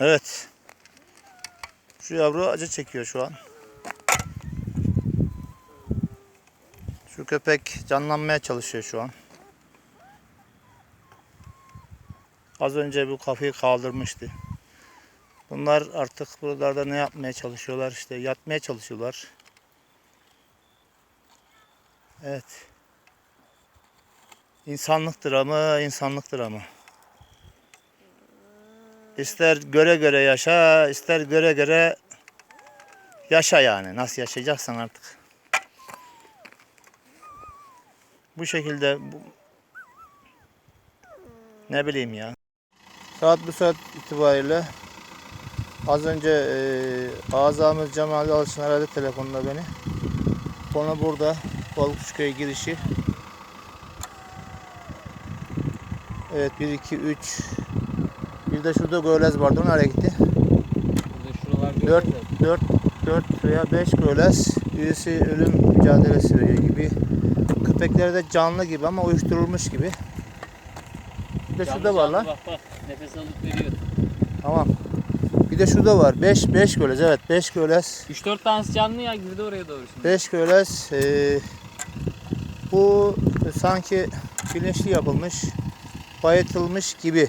Evet. Şu yavru acı çekiyor şu an. Şu köpek canlanmaya çalışıyor şu an. Az önce bu kafayı kaldırmıştı. Bunlar artık buralarda ne yapmaya çalışıyorlar işte yatmaya çalışıyorlar. Evet. İnsanlık dramı, insanlık dramı. İster göre göre yaşa, ister göre göre yaşa yani. Nasıl yaşayacaksan artık. Bu şekilde bu, ne bileyim ya. Saat bu saat itibariyle az önce e, azamız Cemal Alışın aradı telefonla beni. Konu burada. Balıkçıköy girişi. Evet 1 2 3 bir de şurada Göles vardı. Nereye gitti? Burada şuralar 4 4 4 veya 5 Göles. Birisi ölüm mücadelesi veriyor gibi. Köpekler de canlı gibi ama uyuşturulmuş gibi. Bir de şurada var lan. Bak bak nefes alıp veriyor. Tamam. Bir de şurada var. 5 5 Göles. Evet 5 Göles. 3-4 tanesi canlı ya girdi oraya doğru şimdi. 5 Göles. Ee, bu sanki bilinçli yapılmış, bayatılmış gibi.